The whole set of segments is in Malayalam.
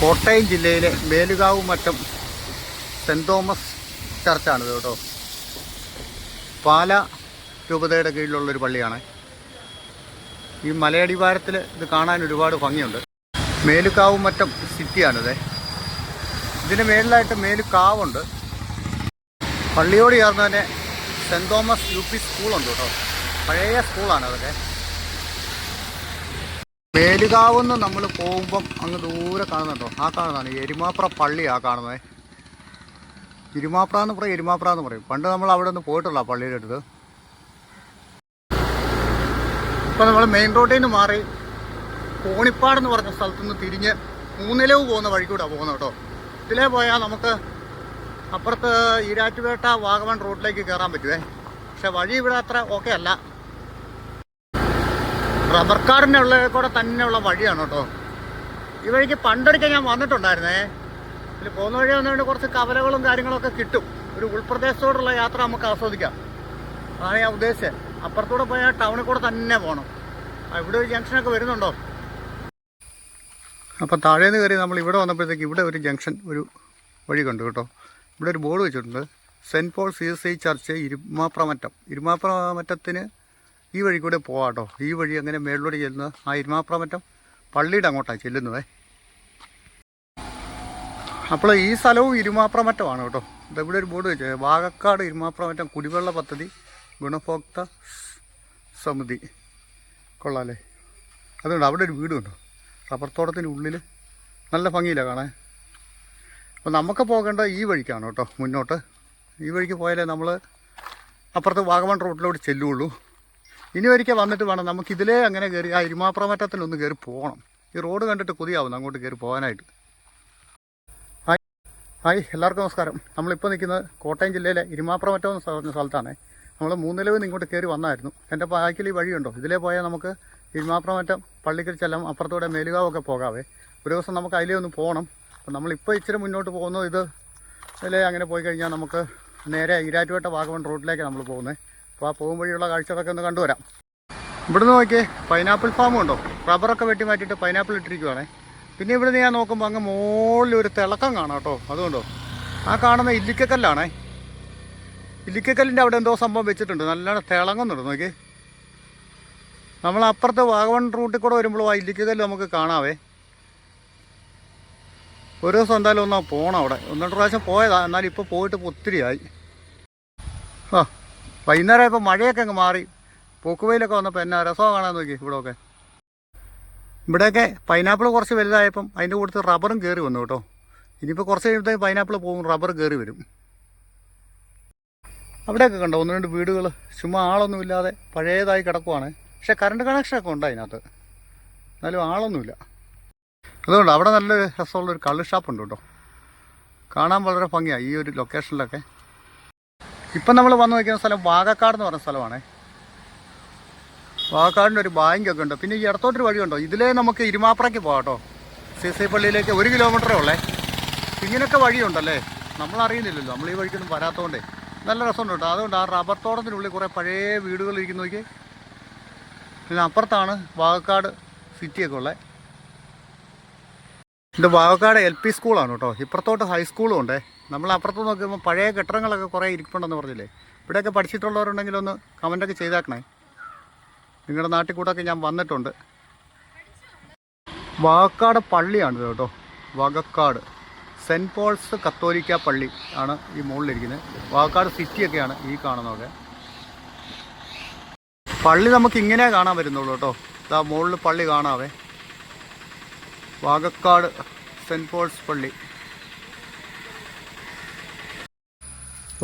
കോട്ടയം ജില്ലയിലെ മേലുകാവ് മറ്റം സെന്റ് തോമസ് ചർച്ചാണിത് കേട്ടോ. പാല രൂപതയുടെ കീഴിലുള്ളൊരു പള്ളിയാണ്. ഈ മലയടിവാരത്തിൽ ഇത് കാണാൻ ഒരുപാട് ഭംഗിയുണ്ട്. മേലുകാവ് മറ്റം സിറ്റിയാണിത്. ഇതിന് മേളിലായിട്ട് മേലുകാവുണ്ട്. പള്ളിയോട് ചേർന്ന് തന്നെ സെന്റ് തോമസ് യു പി സ്കൂളുണ്ട് കേട്ടോ. പഴയ സ്കൂളാണ് അതൊക്കെ. മേലുകാവെന്ന് നമ്മൾ പോകുമ്പം അങ്ങ് ദൂരെ കാണുന്നുണ്ടോ ആ കാണുന്നതാണ്. എരുമാപ്ര പള്ളി ആ കാണുന്നത് ഇരുമാപ്ര എന്ന് പറയും എരുമാപ്ര എന്ന് പറയും. പണ്ട് നമ്മൾ അവിടെ നിന്ന് പോയിട്ടുള്ള പള്ളിയുടെ അടുത്ത്. ഇപ്പം നമ്മൾ മെയിൻ റോഡിൽ നിന്ന് മാറി കോണിപ്പാടെന്ന് പറഞ്ഞ സ്ഥലത്തു നിന്ന് തിരിഞ്ഞ് മൂന്നിലവ് പോകുന്ന വഴി പോകുന്നത് കേട്ടോ. ഇതിലേ പോയാൽ നമുക്ക് അപ്പുറത്ത് ഈരാറ്റുപേട്ട വാഗമൺ റോഡിലേക്ക് കയറാൻ പറ്റുമേ പക്ഷെ വഴി ഇവിടെ അത്ര ഓക്കെ അല്ല. റബ്ബർ കാടിന്റെ ഉള്ള കൂടെ തന്നെയുള്ള വഴിയാണ് കേട്ടോ. ഈ വഴിക്ക് പണ്ടൊരിക്കൽ ഞാൻ വന്നിട്ടുണ്ടായിരുന്നേ. ഇതിൽ പോകുന്ന വഴി വന്നുകൊണ്ട് കുറച്ച് കവലകളും കാര്യങ്ങളൊക്കെ കിട്ടും. ഒരു ഉൾപ്രദേശത്തോടുള്ള യാത്ര നമുക്ക് ആസ്വദിക്കാം. അതാണ് ഞാൻ ഉദ്ദേശിച്ചത്. അപ്പുറത്തൂടെ പോയാൽ ടൗണിൽ കൂടെ തന്നെ പോകണം ഇവിടെ ഒരു ജംഗ്ഷനൊക്കെ വരുന്നുണ്ടോ? അപ്പം താഴേന്ന് കയറി നമ്മൾ ഇവിടെ വന്നപ്പോഴത്തേക്ക് ഇവിടെ ഒരു ജംഗ്ഷൻ ഒരു വഴി കണ്ടു കേട്ടോ. ഇവിടെ ഒരു ബോർഡ് വെച്ചിട്ടുണ്ട്. Saint Paul C S I church Irumapramattom. ഇരുമാപ്രമറ്റത്തിന് ഈ വഴി കൂടെ പോവാട്ടോ. ഈ വഴി അങ്ങനെ മേളിലൂടെ ചെല്ലുന്നത് ആ ഇരുമാപ്രമറ്റം പള്ളിയുടെ അങ്ങോട്ടാണ് ചെല്ലുന്നത്. അപ്പോൾ ഈ സ്ഥലവും ഇരുമാപ്രമറ്റമാണ് കേട്ടോ. ഇവിടെ ഒരു ബോർഡ് വെച്ചത് വാഗക്കാട് ഇരുമാപ്രമറ്റം കുടിവെള്ള പദ്ധതി ഗുണഭോക്ത സമിതി. കൊള്ളാലേ അതുകൊണ്ട് അവിടെ ഒരു വീടുണ്ടോ റബ്ബർ തോട്ടത്തിന്റെ ഉള്ളിൽ നല്ല ഭംഗിയില്ല കാണാൻ. അപ്പോൾ നമുക്ക് പോകേണ്ട ഈ വഴിക്കാണ് കേട്ടോ മുന്നോട്ട്. ഈ വഴിക്ക് പോയാലേ നമ്മൾ അപ്പുറത്ത് വാഗമൺ റോഡിലോട്ട് ചെല്ലുള്ളൂ. ഇനി ഒരിക്കൽ വന്നിട്ട് വേണം നമുക്ക് ഇതിലേ അങ്ങനെ കയറി ആ ഇരുമാപ്രമറ്റത്തിലൊന്ന് കയറി പോകണം. ഈ റോഡ് കണ്ടിട്ട് കൊതിയാവുന്നു അങ്ങോട്ട് കയറി പോകാനായിട്ട്. ഹായ്. ഹായ് എല്ലാവർക്കും നമസ്കാരം. നമ്മളിപ്പോൾ നിൽക്കുന്നത് കോട്ടയം ജില്ലയിലെ ഇരുമാപ്രമറ്റം എന്ന് പറഞ്ഞ സ്ഥലത്താണ്. നമ്മൾ മൂന്നിലവിൽ ഇങ്ങോട്ട് കയറി വന്നായിരുന്നു. എന്റെ ബാക്കിൽ ഈ വഴിയുണ്ടോ? ഇതിലേ പോയാൽ നമുക്ക് ഇരുമാപ്രമറ്റം പള്ളിക്കൽ ചെല്ലാം അപ്പുറത്തൂടെ മേലുകാവൊക്കെ പോകാവേ. ഒരു ദിവസം നമുക്ക് അതിലേ ഒന്ന് പോകണം. അപ്പം നമ്മളിപ്പോൾ ഇച്ചിരി മുന്നോട്ട് പോകുന്നത് ഇത് ഇതിലേ അങ്ങനെ പോയി കഴിഞ്ഞാൽ നമുക്ക് നേരെ ഈരാറ്റുപേട്ട വാഗമൺ റോഡിലേക്ക് നമ്മൾ പോകുന്നത്. അപ്പോൾ ആ പോകും വഴിയുള്ള കാഴ്ചകളൊക്കെ ഒന്ന് കണ്ടുവരാം. ഇവിടുന്ന് നോക്കിയേ പൈനാപ്പിൾ ഫാമും ഉണ്ടോ? റബ്ബറൊക്കെ വെട്ടി മാറ്റിയിട്ട് പൈനാപ്പിൾ ഇട്ടിരിക്കുവാണേ. പിന്നെ ഇവിടുന്ന് ഞാൻ നോക്കുമ്പോൾ അങ്ങ് മുകളിൽ ഒരു തിളക്കം കാണാം കേട്ടോ. അതുകൊണ്ടോ? ആ കാണുന്ന ഇല്ലിക്കക്കല്ലാണേ. ഇല്ലിക്കക്കല്ലിന്റെ അവിടെ എന്തോ സംഭവം വെച്ചിട്ടുണ്ട്. നല്ലോണം തിളങ്ങുന്നുണ്ട് നോക്കി നമ്മൾ അപ്പുറത്ത് വാഗവൺ റൂട്ടിൽ കൂടെ വരുമ്പോൾ ആ ഇല്ലിക്കക്കല്ല് നമുക്ക് കാണാവേ. ഒരു ദിവസം എന്തായാലും ഒന്നാ പോകണം അവിടെ. ഒന്ന് രണ്ട് പ്രാവശ്യം പോയതാണ് എന്നാലും ഇപ്പോൾ പോയിട്ട് ഒത്തിരിയായി. ആ വൈകുന്നേരം ഇപ്പോൾ മഴയൊക്കെ അങ്ങ് മാറി. പൂക്കുവയിലൊക്കെ വന്നപ്പോൾ എന്നാ രസമാണ് കാണാൻ നോക്കി ഇവിടെയൊക്കെ ഇവിടെയൊക്കെ പൈനാപ്പിൾ കുറച്ച് വലുതായപ്പം അതിന്റെ കൂട്ടത്തിൽ റബ്ബറും കയറി വന്നു കേട്ടോ. ഇനിയിപ്പോൾ കുറച്ച് കഴിയുമ്പോഴത്തേക്ക് പൈനാപ്പിൾ പോകും റബ്ബർ കയറി വരും. അവിടെയൊക്കെ കണ്ടോ ഒന്ന് രണ്ട് വീടുകൾ ചുമ്മാ ആളൊന്നുമില്ലാതെ പഴയതായി കിടക്കുവാണ്. പക്ഷേ കറണ്ട് കണക്ഷനൊക്കെ ഉണ്ട് അതിനകത്ത്. എന്നാലും ആളൊന്നുമില്ല. അതുകൊണ്ട് അവിടെ നല്ലൊരു രസമുള്ളൊരു കള്ള് ഷാപ്പുണ്ട് കേട്ടോ. കാണാൻ വളരെ ഭംഗിയാണ് ഈ ഒരു ലൊക്കേഷനിലൊക്കെ ഇപ്പം നമ്മൾ വന്നു നോക്കുന്ന സ്ഥലം വാഗക്കാട് എന്ന് പറഞ്ഞ സ്ഥലമാണേ. വാഗക്കാടിന്റെ ഒരു ബാങ്കൊക്കെ ഉണ്ട്. പിന്നെ ഈ ഇടത്തോട്ടൊരു വഴിയുണ്ടോ? ഇതിലേ നമുക്ക് ഇരുമാപ്രയ്ക്ക് പോകാം കേട്ടോ. സി സി പള്ളിയിലേക്ക് ഒരു കിലോമീറ്ററേ ഉള്ളേ. ഇങ്ങനെയൊക്കെ വഴിയുണ്ടല്ലേ? നമ്മൾ അറിയുന്നില്ലല്ലോ നമ്മൾ ഈ വഴിക്കൊന്നും വരാത്തതുകൊണ്ടേ നല്ല രസമുണ്ട് കേട്ടോ. അതുകൊണ്ട് ആ റബ്ബർ തോട്ടത്തിനുള്ളിൽ കുറേ പഴയ വീടുകൾ നോക്കി പിന്നെ അപ്പുറത്താണ് വാഗക്കാട് സിറ്റിയൊക്കെ ഉള്ളത് ഇത് വാവക്കാട് എൽ പി സ്കൂളാണ് കേട്ടോ. ഇപ്പുറത്തോട്ട് ഹൈസ്കൂളും ഉണ്ട്. നമ്മൾ അപ്പുറത്ത് നോക്കുമ്പോൾ പഴയ കെട്ടിടങ്ങളൊക്കെ കുറേ ഇരിപ്പുണ്ടെന്ന് പറഞ്ഞില്ലേ? ഇവിടെയൊക്കെ പഠിച്ചിട്ടുള്ളവരുണ്ടെങ്കിൽ ഒന്ന് കമന്റൊക്കെ ചെയ്താക്കണേ. നിങ്ങളുടെ നാട്ടിൽ കൂടെയൊക്കെ ഞാൻ വന്നിട്ടുണ്ട്. വാഗക്കാട് പള്ളിയാണിത് കേട്ടോ. വാഗക്കാട് സെന്റ് പോൾസ് കത്തോലിക്ക പള്ളി ആണ് ഈ മുകളിലിരിക്കുന്നത്. വാഗക്കാട് സിറ്റിയൊക്കെയാണ് ഈ കാണുന്നതൊക്കെ. പള്ളി നമുക്ക് ഇങ്ങനെ കാണാൻ വരുന്നുള്ളൂ കേട്ടോ. ഇതാ മുകളിൽ പള്ളി കാണാവേ. വാഗക്കാട് സെന്റ് പോൾസ് പള്ളി.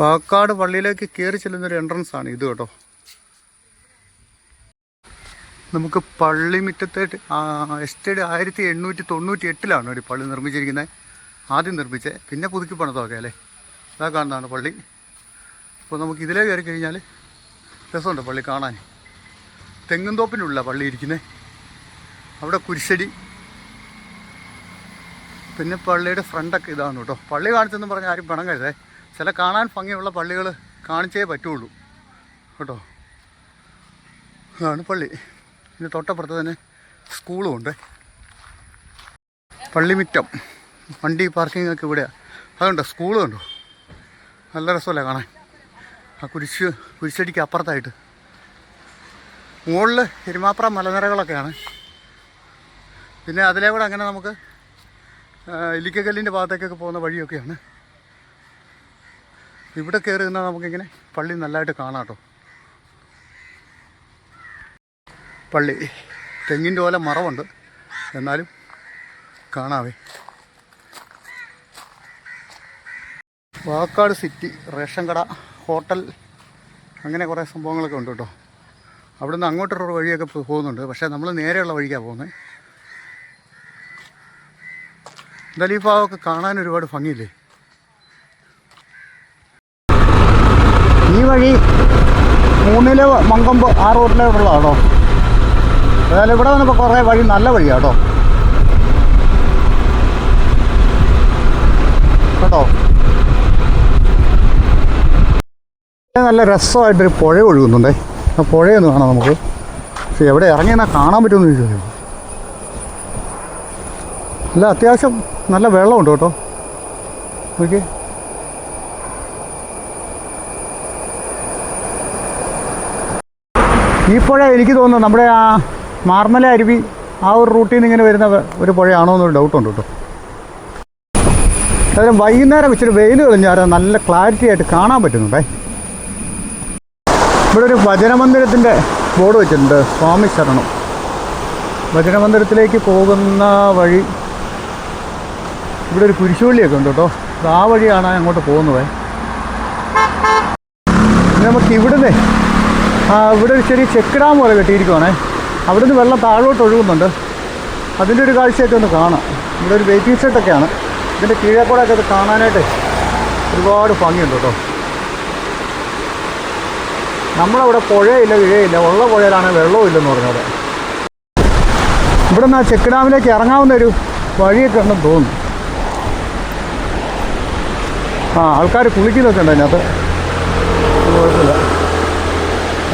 വാഗക്കാട് പള്ളിയിലേക്ക് കയറി ചെല്ലുന്നൊരു എൻട്രൻസ് ആണ് ഇത് കേട്ടോ. നമുക്ക് പള്ളിമുറ്റത്തെ എസ്റ്റേഡ് ആയിരത്തി എണ്ണൂറ്റി തൊണ്ണൂറ്റി എട്ടിലാണ് ഒരു പള്ളി നിർമ്മിച്ചിരിക്കുന്നത്. ആദ്യം നിർമ്മിച്ചത് പിന്നെ പുതുക്കി പണിതൊക്കെ അല്ലേ? അതാ കാണുന്നതാണ് പള്ളി. അപ്പോൾ നമുക്ക് ഇതിലേ കയറി കഴിഞ്ഞാൽ രസമുണ്ട് പള്ളി കാണാൻ. തെങ്ങുംതോപ്പിനുള്ള പള്ളി ഇരിക്കുന്നത് അവിടെ കുരിശടി പിന്നെ പള്ളിയുടെ ഫ്രണ്ടൊക്കെ ഇതാണ് കേട്ടോ. പള്ളി കാണിച്ചെന്ന് പറഞ്ഞാൽ ആരും പണം കരുതേ ചില കാണാൻ ഭംഗിയുള്ള പള്ളികൾ കാണിച്ചേ പറ്റുള്ളൂ. കേട്ടോ. ഇതാണ് പള്ളി. പിന്നെ തൊട്ടപ്പുറത്ത് തന്നെ സ്കൂളും ഉണ്ട്. പള്ളിമിറ്റം വണ്ടി പാർക്കിംഗ് ഒക്കെ ഇവിടെയാണ് അതുണ്ടോ? സ്കൂളും ഉണ്ടോ നല്ല രസമല്ലേ കാണാൻ. ആ കുരിശ് കുരിശടിക്ക് അപ്പുറത്തായിട്ട്. മുകളിൽ എരുമാപ്ര മലനിരകളൊക്കെയാണ്. പിന്നെ അതിലെ കൂടെ അങ്ങനെ നമുക്ക് ഇല്ലിക്കക്കല്ലിന്റെ ഭാഗത്തേക്കൊക്കെ പോകുന്ന വഴിയൊക്കെയാണ്. ഇവിടെ കയറി നിന്നാൽ നമുക്കിങ്ങനെ പള്ളി നല്ലതായിട്ട് കാണാം കേട്ടോ. പള്ളി തെങ്ങിന്റെ പോലെ മറവുണ്ട്. എന്നാലും കാണാവേ. വാക്കാട് സിറ്റി റേഷൻ കട ഹോട്ടൽ അങ്ങനെ കുറേ സംഭവങ്ങളൊക്കെ ഉണ്ട് കേട്ടോ. അവിടുന്ന് അങ്ങോട്ടൊരു വഴിയൊക്കെ പോകുന്നുണ്ട്. പക്ഷേ നമ്മൾ നേരെയുള്ള വഴിക്കാണ് പോകുന്നത് എന്തായാലും ഈ ഭാഗമൊക്കെ കാണാൻ ഒരുപാട് ഭംഗിയില്ലേ? ഈ വഴി മൂന്നിൽ മങ്കൊമ്പ് ആ റോഡിലോട്ടുള്ളതാണോ ഏതായാലും ഇവിടെ വന്നപ്പോൾ കുറേ വഴി നല്ല വഴിയാട്ടോ. കേട്ടോ? നല്ല രസമായിട്ടൊരു പുഴ ഒഴുകുന്നുണ്ടേ. ആ പുഴയൊന്ന് കാണാം നമുക്ക്. പക്ഷെ എവിടെ ഇറങ്ങിയെന്നാൽ കാണാൻ പറ്റുമെന്ന് ചോദിച്ചു. അല്ല അത്യാവശ്യം നല്ല വെള്ളമുണ്ട് കേട്ടോ. ഓക്കെ ഈ പുഴ എനിക്ക് തോന്നുന്നു നമ്മുടെ ആ മാർമല അരുവി ആ ഒരു റൂട്ടിൽ നിന്ന് ഇങ്ങനെ വരുന്ന ഒരു പുഴയാണോ എന്നൊരു ഡൗട്ടുണ്ട് കേട്ടോ. അതായത് വൈകുന്നേരം ഇച്ചിരി വെയിൽ തെളിഞ്ഞാൽ നല്ല ക്ലാരിറ്റി ആയിട്ട് കാണാൻ പറ്റുന്നുണ്ടേ ഇവിടെ ഒരു ഭജനമന്ദിരത്തിന്റെ ബോർഡ് വെച്ചിട്ടുണ്ട്. സ്വാമി ശരണം. ഭജനമന്ദിരത്തിലേക്ക് പോകുന്ന വഴി ഇവിടെ ഒരു കുരിശുപള്ളിയൊക്കെ ഉണ്ട് കേട്ടോ. ആ വഴിയാണ് അങ്ങോട്ട് പോകുന്നത്. നമുക്ക് ഇവിടുന്ന് ഇവിടെ ഒരു ചെറിയ ചെക്ക് ഡാം പോലെ കെട്ടിയിരിക്കുവാണേ. അവിടുന്ന് വെള്ളം താഴോട്ട് ഒഴുകുന്നുണ്ട്. അതിന്റെ ഒരു കാഴ്ചയൊക്കെ ഒന്ന് കാണാം. ഇവിടെ ഒരു വെയിറ്റിംഗ് ഷെഡൊക്കെയാണ് ഇതിന്റെ കീഴേ കൂടെ ഒക്കെ അത് കാണാനായിട്ട് ഒരുപാട് ഭംഗിയുണ്ട് കേട്ടോ. നമ്മളവിടെ പുഴയില്ല ഇഴയില്ല. ഉള്ള പുഴയിലാണ് വെള്ളവും ഇല്ലെന്ന് പറഞ്ഞത്. ഇവിടെ നിന്ന് ആ ചെക്ക് ഡാമിലേക്ക് ഇറങ്ങാവുന്ന ഒരു വഴിയൊക്കെ ഉണ്ടെന്ന് തോന്നുന്നു. ആ ആൾക്കാർ കുളിക്കുന്നൊക്കെ ഉണ്ട് അതിനകത്ത്. അത് കുഴപ്പമില്ല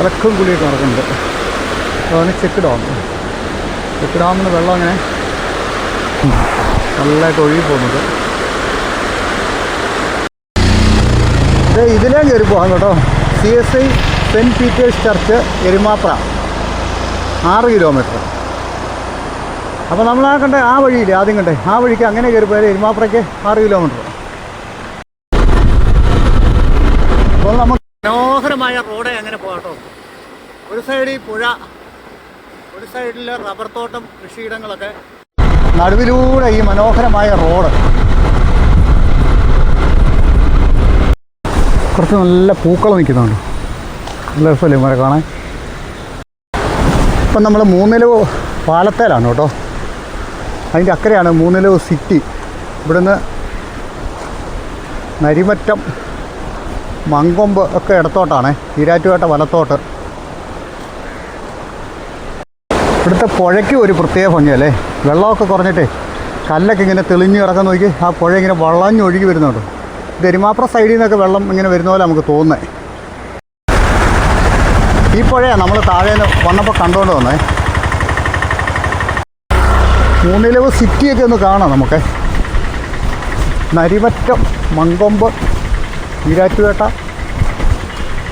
ഇറക്കും കുളിയൊക്കെ നടക്കുന്നുണ്ട്. അതാണ് ചെക്ക് ഡാം. ചെക്ക് ഡാമിൽ വെള്ളം അങ്ങനെ നല്ലതായിട്ട് ഒഴുകി പോകുന്നുണ്ട് ഇതിലേ കയറി പോകാം കേട്ടോ. C S I Saint Peter's church Erumapra. ആറ് കിലോമീറ്റർ. അപ്പോൾ നമ്മൾ ആ കണ്ടേ ആ വഴിയില്ലേ ആദ്യം കണ്ടേ? ആ വഴിക്ക് അങ്ങനെ കയറി പോയാൽ എരുമാപ്രയ്ക്ക് ആറ് കിലോമീറ്റർ അപ്പോൾ നമുക്ക് മനോഹരമായ റോഡ് അങ്ങനെ പോകട്ടോ ഒരു സൈഡിൽ പുഴ ഒരു സൈഡിൽ റബ്ബർ തോട്ടം കൃഷിയിടങ്ങളൊക്കെ. നടുവിലൂടെ ഈ മനോഹരമായ റോഡ്. കുറച്ച് നല്ല പൂക്കൾ നിൽക്കുന്നുണ്ട്. നല്ല രസമല്ലേ മരം കാണാൻ? ഇപ്പം നമ്മൾ മൂന്നിലവ് പാലത്തേലാണ് കേട്ടോ. അതിന്റെ അക്കരയാണ് മൂന്നില സിറ്റി. ഇവിടുന്ന് നരിമറ്റം മങ്കൊമ്പ് ഒക്കെ ഇടത്തോട്ടാണ്. ഈരാറ്റുപേട്ട വലത്തോട്ട്. ഇവിടുത്തെ പുഴയ്ക്ക് ഒരു പ്രത്യേക ഭംഗിയല്ലേ? വെള്ളമൊക്കെ കുറഞ്ഞിട്ടേ കല്ലൊക്കെ ഇങ്ങനെ തെളിഞ്ഞു കിടക്കാൻ നോക്കി. ആ പുഴ ഇങ്ങനെ വള്ളഞ്ഞൊഴുകി വരുന്നുണ്ട്. ദരിമാപ്ര സൈഡിൽ നിന്നൊക്കെ വെള്ളം ഇങ്ങനെ വരുന്ന പോലെ നമുക്ക് തോന്നുന്നത് ഈ പുഴയാണ് നമ്മൾ താഴെ നിന്ന് വന്നപ്പോൾ കണ്ടുകൊണ്ട് വന്നേ. മൂന്നിലവ് സിറ്റിയൊക്കെ ഒന്ന് കാണാം നമുക്ക്. നരിമറ്റം മങ്കൊമ്പ് ഈരാറ്റുപേട്ട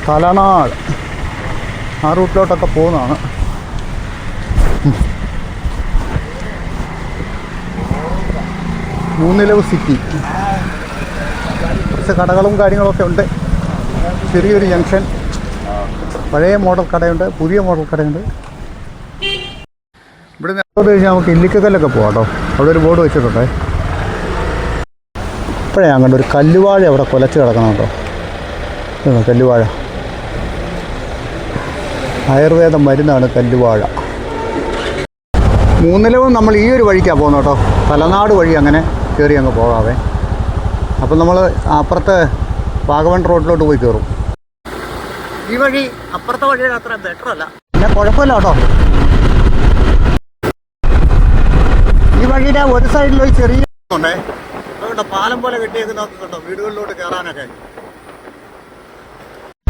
തലനാട് ആ റൂട്ടിലോട്ടൊക്കെ പോകുന്നതാണ്. മൂന്നിലവ് സിറ്റി. കുറച്ച് കടകളും കാര്യങ്ങളൊക്കെ ഉണ്ട്. ചെറിയൊരു ജംഗ്ഷൻ. പഴയ മോഡൽ കടയുണ്ട് പുതിയ മോഡൽ കടയുണ്ട്. ഇവിടെ നിന്ന് കഴിഞ്ഞാൽ നമുക്ക് ഇല്ലിക്കക്കല്ലൊക്കെ പോകാം കേട്ടോ. അവിടെ ഒരു ബോർഡ് വെച്ചിട്ടുണ്ടേ. ഞാൻ കണ്ട ഒരു കല്ലുവാഴ അവിടെ കൊലച്ച് കിടക്കുന്നുണ്ടോ കല്ലുവാഴ. ആയുർവേദ മരുന്നാണ് കല്ലുവാഴ. മൂന്നിലവും നമ്മൾ ഈ ഒരു വഴിക്കാണ് പോകുന്നത് കേട്ടോ. തലനാട് വഴി അങ്ങനെ കയറി അങ്ങ് പോകാവേ. അപ്പം നമ്മൾ അപ്പുറത്തെ വാഗവൺ റോഡിലോട്ട് പോയി കയറും. ഈ വഴി അപ്പുറത്തെ വഴി അത്ര ബെറ്റർ അല്ല. പിന്നെ കുഴപ്പമില്ല കേട്ടോ. ഈ വഴിയുടെ ഒരു സൈഡിൽ പോയി ചെറിയ ഉണ്ടേ. അതുകൊണ്ട് പാലം പോലെ കെട്ടിയേക്കുന്നതൊക്കെ കണ്ടോ? വീടുകളിലോട്ട് കയറാനൊക്കെ.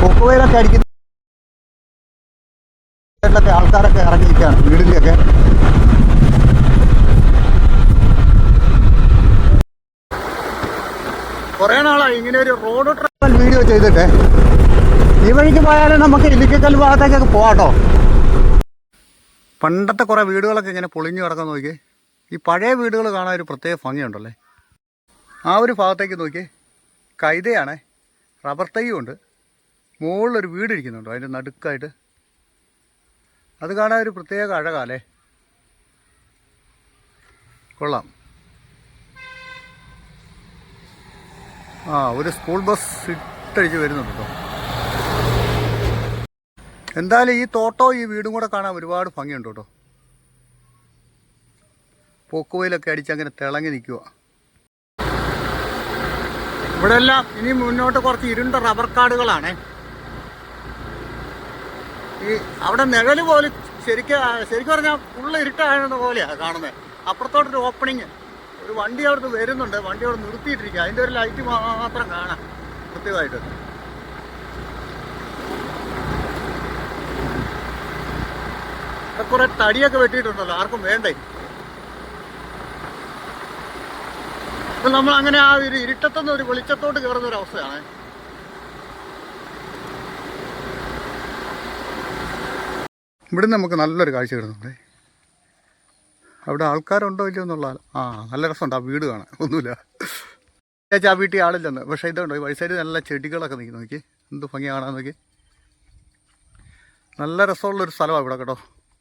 കൊക്കുവയിലൊക്കെ അടിക്കുന്ന ആൾക്കാരൊക്കെ ഇറങ്ങിയിരിക്കുകയാണ് വീടിന്റെയൊക്കെ. കുറേ നാളായി ഇങ്ങനെ ഒരു റോഡ് ട്രാവൽ വീഡിയോ ചെയ്തിട്ട്. ഈ വഴിക്ക് പോയാലും നമുക്ക് ഇല്ലിക്കൽ ഭാഗത്തേക്കൊക്കെ പോകാട്ടോ പണ്ടത്തെ കുറേ വീടുകളൊക്കെ ഇങ്ങനെ പൊളിഞ്ഞു കിടക്കാൻ നോക്കി ഈ പഴയ വീടുകൾ കാണാൻ ഒരു പ്രത്യേക ഭംഗിയുണ്ടല്ലേ? ആ ഒരു ഭാഗത്തേക്ക് നോക്കിയേ. കൈതയാണേ. റബ്ബർ തൈയും ഉണ്ട്. മുകളിലൊരു വീട് ഇരിക്കുന്നുണ്ടോ അതിന്റെ നടുക്കായിട്ട്. അത് കാണാൻ ഒരു പ്രത്യേക അഴകാലേ കൊള്ളാം. ആ ഒരു സ്കൂൾ ബസ് ഇട്ടടിച്ച് വരുന്നുണ്ട് കേട്ടോ. എന്തായാലും ഈ തോട്ടവും ഈ വീടും കൂടെ കാണാൻ ഒരുപാട് ഭംഗിയുണ്ട് കേട്ടോ. പോക്കുവയിലൊക്കെ അടിച്ച് അങ്ങനെ തിളങ്ങി നിൽക്കുക ഇവിടെ എല്ലാം ഇനി മുന്നോട്ട് കുറച്ച് ഇരുണ്ട റബ്ബർ കാടുകളാണ്. ഈ അവിടെ നിഴൽ പോലെ ശരിക്കും ശരിക്കും പറഞ്ഞാൽ ഫുള്ള് ഇരുട്ടാകുന്ന പോലെയാണ് കാണുന്നത് അപ്പുറത്തോട്ടൊരു ഓപ്പണിങ് ഒരു വണ്ടി അവിടുന്ന് വരുന്നുണ്ട്. വണ്ടി അവിടെ നിർത്തിയിട്ടിരിക്കുക അതിന്റെ ഒരു ലൈറ്റ് മാത്രം കാണാം. കൃത്യമായിട്ട്. കുറെ തടിയൊക്കെ വെട്ടിയിട്ടുണ്ടല്ലോ. ആർക്കും വേണ്ടേ? ഇപ്പൊ നമ്മൾ അങ്ങനെ ആ ഒരു ഇരുട്ടത്തുനിന്ന് ഒരു വെളിച്ചത്തോട്ട് കയറുന്ന ഒരു അവസ്ഥയാണ്. ഇവിടുന്ന് നമുക്ക് നല്ലൊരു കാഴ്ച കിട്ടുന്നുണ്ട് അവിടെ. ആൾക്കാരുണ്ടോ ഇല്ലയോ എന്നുള്ള ആ നല്ല രസമുണ്ട്. ആ വീട് കാണാൻ. ഒന്നുമില്ല. ചേച്ചി ആ വീട്ടിൽ ആളില്ലെന്ന്. പക്ഷേ ഇതുണ്ടോ? ഈ വഴിസൈഡിൽ നല്ല ചെടികളൊക്കെ നിൽക്കുന്നു നോക്കി. എന്ത് ഭംഗി കാണാൻ നോക്കി. നല്ല രസമുള്ളൊരു സ്ഥലമാണ് ഇവിടെ കേട്ടോ.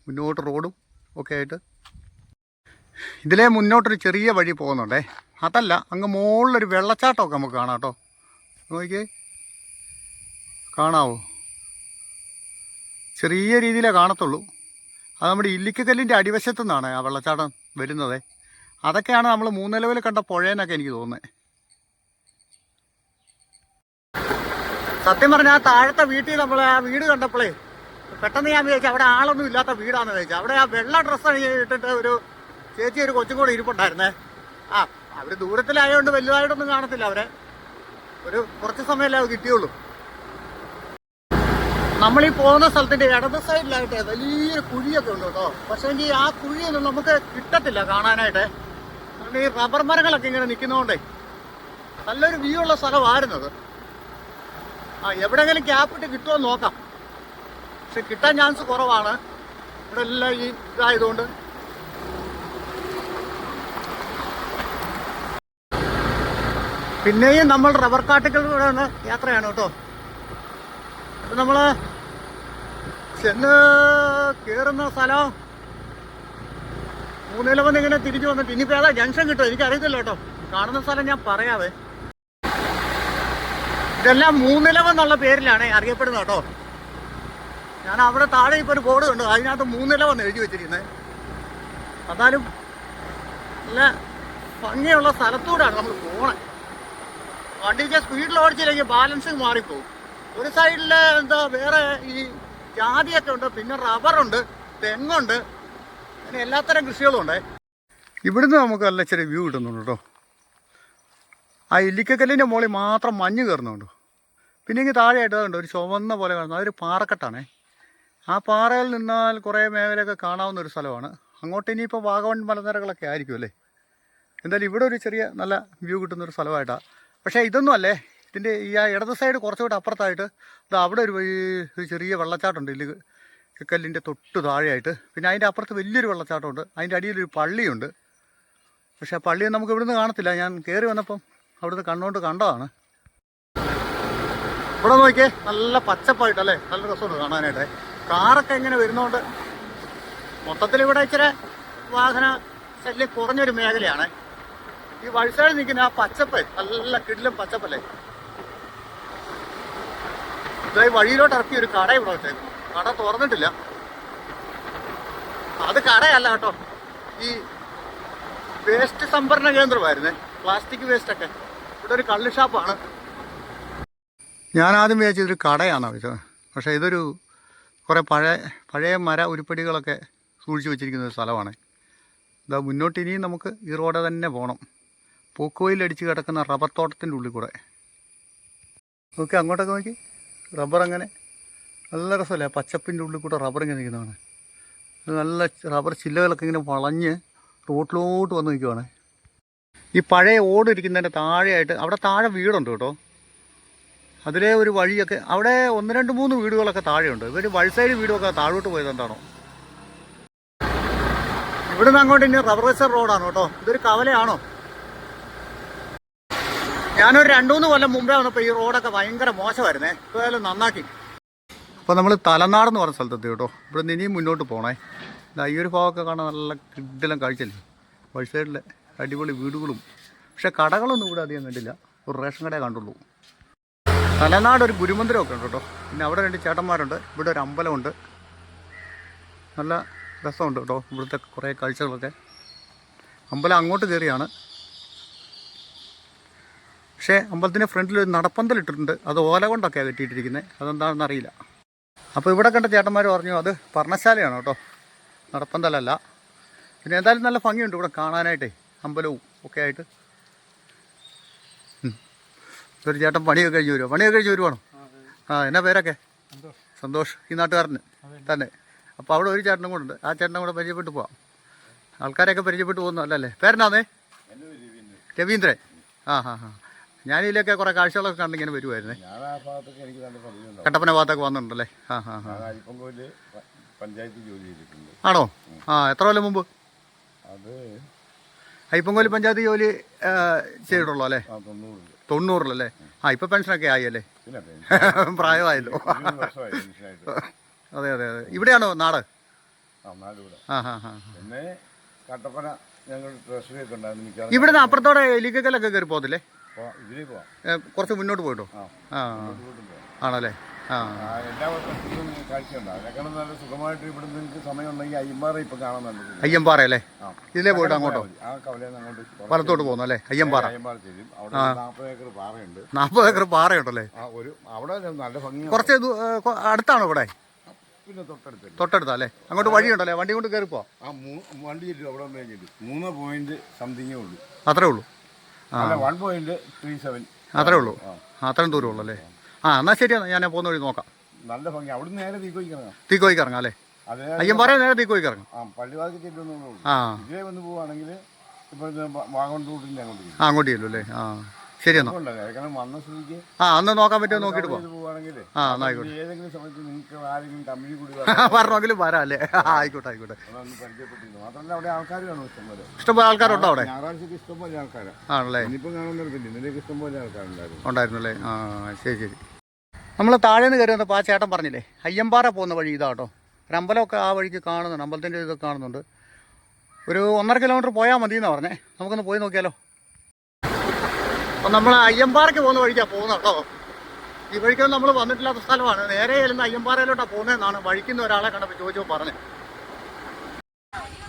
മുന്നോട്ട് റോഡും ഒക്കെ ആയിട്ട്. ഇതിലെ മുന്നോട്ടൊരു ചെറിയ വഴി പോകുന്നുണ്ടേ. അതല്ല അങ്ങ് മുകളിലൊരു വെള്ളച്ചാട്ടമൊക്കെ നമുക്ക് കാണാം കേട്ടോ. നോക്കിയേ. കാണാവോ? ചെറിയ രീതിയിലേ കാണത്തുള്ളൂ. അത് നമ്മുടെ ഇല്ലിക്കക്കല്ലിന്റെ അടിവശത്തു നിന്നാണ് ആ വെള്ളച്ചാട്ടം വരുന്നത്. അതൊക്കെയാണ് നമ്മൾ മൂന്നിലവിൽ കണ്ട പുഴയെന്നൊക്കെ എനിക്ക് തോന്നുന്നത്. സത്യം പറഞ്ഞാൽ താഴത്തെ വീട്ടിൽ നമ്മൾ ആ വീട് കണ്ടപ്പോഴേ പെട്ടെന്ന് ഞാൻ വിചാരിച്ചു അവിടെ ആളൊന്നും ഇല്ലാത്ത വീടാണെന്ന് വിചാരിച്ചു. അവിടെ ആ വെള്ള ഡ്രസ്സാണ് ഇട്ടിട്ട് ഒരു ചേച്ചി ഒരു കൊച്ചും കൂടെ ഇരിപ്പുണ്ടായിരുന്നേ. ആ അവർ ദൂരത്തിലായതുകൊണ്ട് വലുതായിട്ടൊന്നും കാണത്തില്ല അവരെ. ഒരു കുറച്ച് സമയമല്ലേ അത് കിട്ടിയുള്ളൂ. നമ്മൾ ഈ പോകുന്ന സ്ഥലത്തിന്റെ ഇടത് സൈഡിലായിട്ട് വലിയൊരു കുഴിയൊക്കെ ഉണ്ട് കേട്ടോ. പക്ഷേ എങ്കിൽ ആ കുഴിയൊന്നും നമുക്ക് കിട്ടത്തില്ല കാണാനായിട്ട്. കാരണം ഈ റബ്ബർ മരങ്ങളൊക്കെ ഇങ്ങനെ നിൽക്കുന്നതുകൊണ്ടേ നല്ലൊരു വ്യൂ ഉള്ള സ്ഥലമായിരുന്നത് ആ എവിടെങ്കിലും ക്യാപ് ഇട്ട് കിട്ടുമോ നോക്കാം. പക്ഷെ കിട്ടാൻ ചാൻസ് കുറവാണ്. ഇവിടെ എല്ലാം ഈ ഇതായതുകൊണ്ട് പിന്നെയും നമ്മൾ റബ്ബർ കാട്ടുകളിലൂടെയാണ് യാത്രയാണ് കേട്ടോ. അപ്പൊ നമ്മൾ ചെന്ന് കേറുന്ന സ്ഥലം മൂന്നില വന്ന് ഇങ്ങനെ തിരിച്ചു വന്നിട്ട് ഇനിയിപ്പോൾ ഏതാ ജംഗ്ഷൻ കിട്ടും? എനിക്ക് അറിയത്തില്ല കേട്ടോ. കാണുന്ന സ്ഥലം ഞാൻ പറയാവേ. ഇതെല്ലാം മൂന്നിലവെന്നുള്ള പേരിലാണ് അറിയപ്പെടുന്നത് കേട്ടോ. ഞാൻ അവിടെ താഴെ ഇപ്പൊ ഒരു ബോർഡ് കണ്ടു. അതിനകത്ത് മൂന്നിലവെന്ന് എഴുതി വെച്ചിരിക്കുന്നത് എന്നാലും നല്ല ഭംഗിയുള്ള സ്ഥലത്തൂടെയാണ് നമ്മൾ പോണേ. വണ്ടിക്ക് സ്പീഡിൽ ഓടിച്ചില്ലെങ്കിൽ ബാലൻസിങ് മാറിപ്പോകും ഒരു സൈഡിൽ എന്താ വേറെ ഈ ജാതിയൊക്കെ ഉണ്ട് പിന്നെ റബ്ബറുണ്ട് തെങ്ങുണ്ട് അങ്ങനെ എല്ലാത്തരം കൃഷികളും ഉണ്ട്. ഇവിടുന്ന് നമുക്ക് നല്ല ഇച്ചിരി വ്യൂ കിട്ടുന്നുണ്ട് കേട്ടോ. ആ ഇല്ലിക്കക്കല്ലിന്റെ മുകളിൽ മാത്രം മഞ്ഞ് കയറുന്നുണ്ട്. പിന്നെ ഇങ്ങനെ താഴെയായിട്ട് അതുണ്ട് ഒരു ചുവന്ന പോലെ കാണുന്നത് അതൊരു പാറക്കെട്ടാണേ. ആ പാറയിൽ നിന്നാൽ കുറേ മേഖലയൊക്കെ കാണാവുന്ന ഒരു സ്ഥലമാണ്. അങ്ങോട്ട് ഇനിയിപ്പോൾ വാഗവൺ മലനിരകളൊക്കെ ആയിരിക്കും അല്ലേ? എന്തായാലും ഇവിടെ ഒരു ചെറിയ നല്ല വ്യൂ കിട്ടുന്ന ഒരു സ്ഥലമായിട്ടാണ് പക്ഷേ ഇതൊന്നും അല്ലേ ഇതിന്റെ ഈ ആ ഇടത് സൈഡ് കുറച്ചുകൂടെ അപ്പുറത്തായിട്ട് ഇത് അവിടെ ഒരു ചെറിയ വെള്ളച്ചാട്ടമുണ്ട്. ഇല്ല് കല്ലിന്റെ തൊട്ട് താഴെയായിട്ട്. പിന്നെ അതിന്റെ അപ്പുറത്ത് വലിയൊരു വെള്ളച്ചാട്ടമുണ്ട്. അതിന്റെ അടിയിലൊരു പള്ളിയുണ്ട്. പക്ഷേ ആ പള്ളിയൊന്നും നമുക്ക് ഇവിടുന്ന് കാണത്തില്ല. ഞാൻ കയറി വന്നപ്പം അവിടുന്ന് കണ്ണുകൊണ്ട് കണ്ടതാണ്. ഇവിടെ നോക്കിയേ നല്ല പച്ചപ്പായിട്ട് അല്ലേ നല്ല രസമുണ്ട് കാണാനായിട്ട്. കാറൊക്കെ ഇങ്ങനെ വരുന്നതുകൊണ്ട് മൊത്തത്തിൽ ഇവിടെ ഇച്ചിരി വാഹന ശല്യം കുറഞ്ഞൊരു മേഖലയാണ്. ഈ വഴിസൈഡ് നിൽക്കുന്ന ആ പച്ചപ്പ് നല്ല കിടിലും പച്ചപ്പല്ലേ? ഇതായി വഴിയിലോട്ട് ഇറക്കി ഒരു കട ഇവിടെ വെച്ചായിരുന്നു കട തുറന്നിട്ടില്ല. അത് കടയല്ല കേട്ടോ. ഈ വേസ്റ്റ് സംഭരണ കേന്ദ്രമായിരുന്നേ. പ്ലാസ്റ്റിക് വേസ്റ്റ് ഒക്കെ ഇവിടെ ഒരു കള്ള് ഷാപ്പാണ്. ഞാൻ ആദ്യം വിചാരിച്ചത് ഇതൊരു കടയാണ് വെച്ചത് പക്ഷേ ഇതൊരു കുറേ പഴയ പഴയ മര ഉരുപ്പടികളൊക്കെ സൂക്ഷിച്ചു വെച്ചിരിക്കുന്ന ഒരു സ്ഥലമാണ്. ഇതാ മുന്നോട്ട് ഇനിയും നമുക്ക് ഈ റോഡ് തന്നെ പോകണം പൂക്കോയിലടിച്ച് കിടക്കുന്ന റബ്ബർ തോട്ടത്തിന്റെ ഉള്ളിൽ കൂടെ. നോക്കി അങ്ങോട്ടൊക്കെ നോക്കി. റബ്ബർ അങ്ങനെ. നല്ല രസമല്ലേ? പച്ചപ്പിന്റെ ഉള്ളിൽ കൂടെ റബ്ബർ ഇങ്ങനെ നിൽക്കുന്നതാണ്. നല്ല റബ്ബർ ചില്ലകളൊക്കെ ഇങ്ങനെ വളഞ്ഞ് റോട്ടിലോട്ട് വന്ന് നിൽക്കുവാണ്. ഈ പഴയ ഓട് ഇരിക്കുന്നതിന്റെ താഴെയായിട്ട് അവിടെ താഴെ വീടുണ്ട് കേട്ടോ. അതിലെ ഒരു വഴിയൊക്കെ അവിടെ ഒന്ന് രണ്ട് മൂന്ന് വീടുകളൊക്കെ താഴെയുണ്ട്. ഇവർ വഴി സൈഡ് വീടുമൊക്കെ താഴോട്ട് പോയത് എന്താണോ. ഇവിടുന്ന് അങ്ങോട്ട് ഇനി റബ്ബർ വെച്ചർ റോഡാണ് കേട്ടോ. ഇതൊരു കവലയാണോ? ഞാനൊരു രണ്ടു മൂന്ന് കൊല്ലം മുമ്പേ വന്നപ്പോൾ ഈ റോഡൊക്കെ ഭയങ്കര മോശമായിരുന്നേ. ഇപ്പോൾ നന്നാക്കി. അപ്പോൾ നമ്മൾ തലനാടെന്ന് പറഞ്ഞ സ്ഥലത്തെത്തി കേട്ടോ. ഇവിടെ നിന്ന് ഇനിയും മുന്നോട്ട് പോണേ. ഈ ഒരു ഭാഗമൊക്കെ കാണാൻ നല്ല കിഡിലും കാഴ്ചല്ലേ വഴി സൈഡിലെ അടിപൊളി വീടുകളും. പക്ഷേ കടകളൊന്നും ഇവിടെ അധികം കണ്ടില്ല. ഒരു റേഷൻ കടയെ കണ്ടുള്ളൂ. തലനാട് ഒരു ഗുരുമന്ദിരമൊക്കെ ഉണ്ട് കേട്ടോ. പിന്നെ അവിടെ രണ്ട് ചേട്ടന്മാരുണ്ട്. ഇവിടെ ഒരു അമ്പലമുണ്ട്. നല്ല രസമുണ്ട് കേട്ടോ ഇവിടുത്തെ കുറേ കാഴ്ചകളൊക്കെ. അമ്പലം അങ്ങോട്ട് കയറിയാണ്. പക്ഷേ അമ്പലത്തിന്റെ ഫ്രണ്ടിൽ ഒരു നടപ്പന്തൽ ഇട്ടിട്ടുണ്ട് അത് ഓല കൊണ്ടൊക്കെയാണ് കെട്ടിയിട്ടിരിക്കുന്നത് അതെന്താണെന്ന് അറിയില്ല. അപ്പോൾ ഇവിടെ കണ്ട ചേട്ടന്മാർ പറഞ്ഞു അത് പർണശാലയാണ് കേട്ടോ. നടപ്പന്തലല്ല. പിന്നെ എന്തായാലും നല്ല ഭംഗിയുണ്ട് ഇവിടെ കാണാനായിട്ടേ അമ്പലവും ഒക്കെ ആയിട്ട്. ഒരു ചേട്ടൻ പണിയൊക്കെ കഴിഞ്ഞ് വരുമോ പണിയൊക്കെ കഴിഞ്ഞ് വരുവാണോ? ആ എന്നാ പേരൊക്കെ? സന്തോഷ് ഈ നാട്ടുകാരന്. തന്നെ. അപ്പോൾ അവിടെ ഒരു ചേട്ടനും കൂടെ ഉണ്ട്. ആ ചേട്ടനും കൂടെ പരിചയപ്പെട്ട് പോവാം. ആൾക്കാരെയൊക്കെ പരിചയപ്പെട്ട് അല്ലല്ലേ പേരെന്നാന്നേ? രവീന്ദ്രൻ. ആ ഹാ ഹാ. ഞാനിതിലൊക്കെ കുറേ കാഴ്ചകളൊക്കെ കണ്ടിങ്ങനെ വരുമായിരുന്നേ ഞാൻ ആ ഭാഗത്തൊക്കെ എനിക്ക് നല്ല കട്ടപ്പന ഭാഗത്തൊക്കെ വന്നിട്ടുണ്ടല്ലേ? ആ ആ ആ. ഞാൻ പഞ്ചായത്ത് ജോലി ചെയ്തിട്ടുണ്ട്. ആണോ? ആ എത്ര കൊല്ലം മുമ്പ്? അത് അയ്യപ്പൻകോലി പഞ്ചായത്ത് ജോലി ആ, ചെയ്തിട്ടുള്ളൂ അല്ലേ? ആ തൊണ്ണൂറിൽ. തൊണ്ണൂറിലല്ലേ? ആ ഇപ്പൊ പെൻഷനൊക്കെ ആയി അല്ലേ പിന്നെ പെൻഷൻ. പ്രായമായല്ലോ. ഇരുപത് വർഷമായി പെൻഷനായിട്ട്. അതെ അതെ അതെ. ഇവിടെയാണോ നാട്? നിന്ന് ആ ഹാ ഹാ പിന്നെ കട്ടപ്പന ഞങ്ങൾ ട്രഷറി ഒക്കെ ഉണ്ടായിരുന്നു മിക്കവാറും. ഇവിടുന്ന് അപ്പുറത്തോടെ എലിക്കലൊക്കെ കയറി പോകത്തില്ലേ? കുറച്ച് മുന്നോട്ട് പോയിട്ടോ? ആ ആണല്ലേ? ആ. എല്ലാ നല്ല സുഖമായിട്ട് ഇവിടെ നിങ്ങൾക്ക് അയ്യമ്പാറ ഇപ്പം കാണാനുണ്ട് അയ്യമ്പാറ അല്ലേ? ഇതിലേ പോയിട്ട് അങ്ങോട്ടോ? ആ കവലയിൽ അങ്ങോട്ട് വലത്തോട്ട് പോകുന്നു അല്ലേ? അയ്യമ്പാറ. അയ്യമ്പാറ ചെയ്യും അവിടെ നാൽപ്പത് ഏക്കർ പാറയുണ്ട്. നാൽപ്പത് ഏക്കർ പാറയുണ്ടല്ലേ? ഒരു അവിടെ നല്ല കുറച്ച് അടുത്താണോ ഇവിടെ? പിന്നെ തൊട്ടടുത്ത് തൊട്ടടുത്താ അല്ലേ? അങ്ങോട്ട് വഴിയുണ്ടല്ലേ? വണ്ടി കൊണ്ട് കയറിപ്പോ ആ വണ്ടി അവിടെ മൂന്ന് പോയിന്റ് സംതിങ്ങേ ഉള്ളൂ. അത്രേ ഉള്ളൂ. അല്ല വൺ പോയിന്റ് ത്രീ സെവൻ അത്രേ ഉള്ളൂ. അത്രയും ദൂരം ഉള്ളൂ അല്ലേ? ആ എന്നാൽ ശരിയാണ് ഞാൻ പോകുന്ന വഴി നോക്കാം. നല്ല ഭംഗി. അവിടെ നേരെ തീക്കോയിക്കണം തീക്കോയിക്ക് ഇറങ്ങാം അല്ലേ? അയ്യം അയ്യമ്പാറ നേരെ തീക്കോയിക്ക് ഇറങ്ങാം. ആ പള്ളിവാതിൽ ചെല്ലുന്നുള്ളൂ ആ. ഇതിലേ വന്ന് പോവാണെങ്കിൽ ഇപ്പോഴത്തെ വാഗൺ റൂട്ടിന്റെ അങ്ങോട്ട് അങ്ങോട്ട് ചെല്ലും അല്ലേ? ആ. ശരി എന്നാ ആ അന്ന് നോക്കാൻ പറ്റുമോ നോക്കിയിട്ട് പോവാണെങ്കിൽ ആ ആയിക്കോട്ടെ ഏതെങ്കിലും സമയത്ത് നിങ്ങൾക്ക് ആരെങ്കിലും കമ്പനി കൂടി പറഞ്ഞെങ്കിലും വരാം അല്ലേ? ആയിക്കോട്ടെ ആയിക്കോട്ടെ. ഒന്ന് പരിചയപ്പെട്ടിരുന്നു. മാത്രമല്ല അവിടെ ആൾക്കാർ കാണും ഇഷ്ടംപോലെ? ഇഷ്ടംപോലെ ആൾക്കാരുണ്ടോ അവിടെ? ഞായറാഴ്ചക്ക് ഇഷ്ടംപോലെ ആൾക്കാരാണ് ആണല്ലേ? ഇനിയിപ്പം കാണുന്നിടത്തില്ല ഇന്നലെയൊക്കെ ഇഷ്ടംപോലെ ആൾക്കാരുണ്ടായിരുന്നു. ഉണ്ടായിരുന്നല്ലേ? ആ ശരി ശരി. നമ്മൾ താഴെ നിന്ന് കയറി വന്നപ്പോൾ ആ ചേട്ടൻ പറഞ്ഞില്ലേ അയ്യമ്പാറ പോകുന്ന വഴി ഇതാ കേട്ടോ ഒരു അമ്പലമൊക്കെ ആ വഴിക്ക് കാണുന്നുണ്ട് അമ്പലത്തിന്റെ ഇതൊക്കെ കാണുന്നുണ്ട്. ഒരു ഒന്നര കിലോമീറ്റർ പോയാൽ മതി എന്നാണ് പറഞ്ഞേ. നമുക്കൊന്ന് പോയി നോക്കിയാലോ? അപ്പം നമ്മൾ അയ്യമ്പാറയ്ക്ക് പോകുന്ന വഴിക്കാണ് പോകുന്നത് കേട്ടോ. ഈ വഴിക്കൊന്നും നമ്മൾ വന്നിട്ടില്ലാത്ത സ്ഥലമാണ്. നേരെ ചെല്ലുന്ന അയ്യമ്പാറയിലോട്ടാണ് പോകുന്നതെന്നാണ് വഴിക്കുന്ന ഒരാളെ കണ്ടപ്പോൾ ചോദിച്ചോ പറഞ്ഞത്.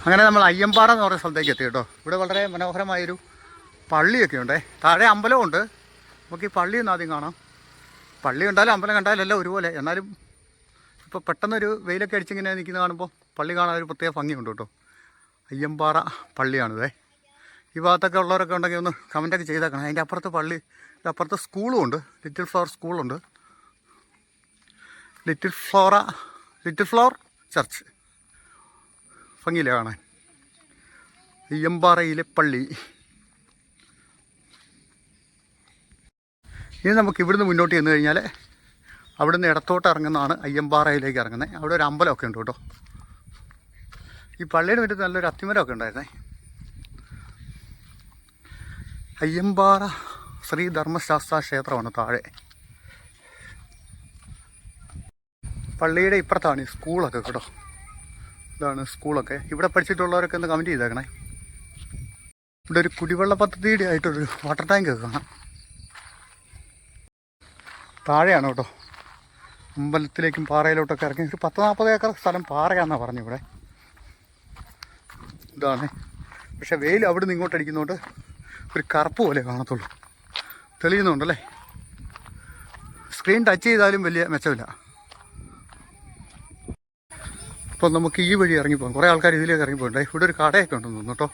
അങ്ങനെ നമ്മൾ അയ്യമ്പാറ എന്ന് പറയുന്ന സ്ഥലത്തേക്ക് എത്തി കേട്ടോ. ഇവിടെ വളരെ മനോഹരമായൊരു പള്ളിയൊക്കെ ഉണ്ട്. താഴെ അമ്പലമുണ്ട് നമുക്ക് ഈ പള്ളി ഒന്ന് ആദ്യം കാണാം. പള്ളി ഉണ്ടായാലും അമ്പലം കണ്ടാലും എല്ലാം ഒരുപോലെ. എന്നാലും ഇപ്പോൾ പെട്ടെന്നൊരു വെയിലൊക്കെ അടിച്ചിങ്ങനെ നിൽക്കുന്ന കാണുമ്പോൾ പള്ളി കാണാൻ ഒരു പ്രത്യേക ഭംഗിയുണ്ട് കേട്ടോ. അയ്യമ്പാറ പള്ളിയാണിതേ. ഈ ഭാഗത്തൊക്കെ ഉള്ളവരൊക്കെ ഉണ്ടെങ്കിൽ ഒന്ന് കമന്റൊക്കെ ചെയ്തേക്കണം. അതിന്റെ അപ്പുറത്ത് പള്ളി അപ്പുറത്ത് സ്കൂളും ഉണ്ട്. ലിറ്റിൽ ഫ്ലവർ സ്കൂളുണ്ട് little flora little flower church ഭംഗിയില്ലേ കാണാൻ? അയ്യമ്പാറയിലെ പള്ളി. ഇനി നമുക്ക് ഇവിടുന്ന് മുന്നോട്ട് ചെന്ന് കഴിഞ്ഞാൽ അവിടുന്ന് ഇടത്തോട്ട് ഇറങ്ങുന്നതാണ് അയ്യമ്പാറയിലേക്ക് ഇറങ്ങുന്നത്. അവിടെ ഒരു അമ്പലമൊക്കെ ഉണ്ട് കേട്ടോ. ഈ പള്ളിയുടെ മുറ്റത്ത് നല്ലൊരു അത്തിമരമൊക്കെ ഉണ്ടായിരുന്നേ. അയ്യമ്പാറ ശ്രീ ധർമ്മശാസ്ത്ര ക്ഷേത്രമാണ് താഴെ. പള്ളിയുടെ ഇപ്പുറത്താണ് സ്കൂളൊക്കെ കേട്ടോ. ഇതാണ് സ്കൂളൊക്കെ. ഇവിടെ പഠിച്ചിട്ടുള്ളവരൊക്കെ ഒന്ന് കമന്റ് ചെയ്തേക്കണേ. ഇവിടെ ഒരു കുടിവെള്ള പദ്ധതിയുടെ ആയിട്ടൊരു വാട്ടർ ടാങ്ക് ഒക്കെ കാണാം. താഴെയാണ് കേട്ടോ. അമ്പലത്തിലേക്കും പാറയിലോട്ടൊക്കെ ഇറങ്ങി ഒരു പത്ത് നാൽപ്പത് ഏക്കർ സ്ഥലം പാറയാണെന്നാണ് പറഞ്ഞു ഇവിടെ. ഇതാണ്. പക്ഷേ വെയിൽ അവിടെ നിന്ന് ഇങ്ങോട്ട് അടിക്കുന്നതുകൊണ്ട് ഒരു കറുപ്പ് പോലെ കാണത്തുള്ളൂ. തെളിയുന്നുണ്ടല്ലേ? സ്ക്രീൻ ടച്ച് ചെയ്താലും വലിയ മെച്ചമില്ല. അപ്പം നമുക്ക് ഈ വഴി ഇറങ്ങിപ്പോകാം. കുറേ ആൾക്കാർ ഇതിലേക്ക് ഇറങ്ങിപ്പോയിട്ടുണ്ട് ഇവിടെ ഒരു കടയൊക്കെ ഉണ്ടെന്ന് തോന്നുന്നു കേട്ടോ.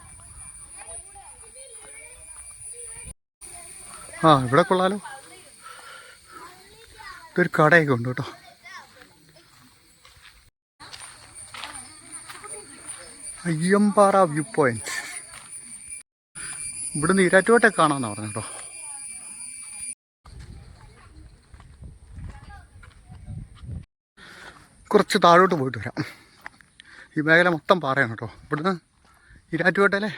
ആ ഇവിടെ കൊള്ളാലോ. ഇതൊരു കടയൊക്കെ ഉണ്ട് കേട്ടോ. Ayyampara view point. ഇവിടുന്ന് ഈരാറ്റുപേട്ടെ കാണാമെന്നാണ് പറഞ്ഞു കേട്ടോ കുറച്ച് താഴോട്ട് പോയിട്ട് വരാം. ഈ മേഖല മൊത്തം പാറയാണ് കേട്ടോ ഇവിടുന്ന് ഈരാറ്റുപേട്ടയിലെ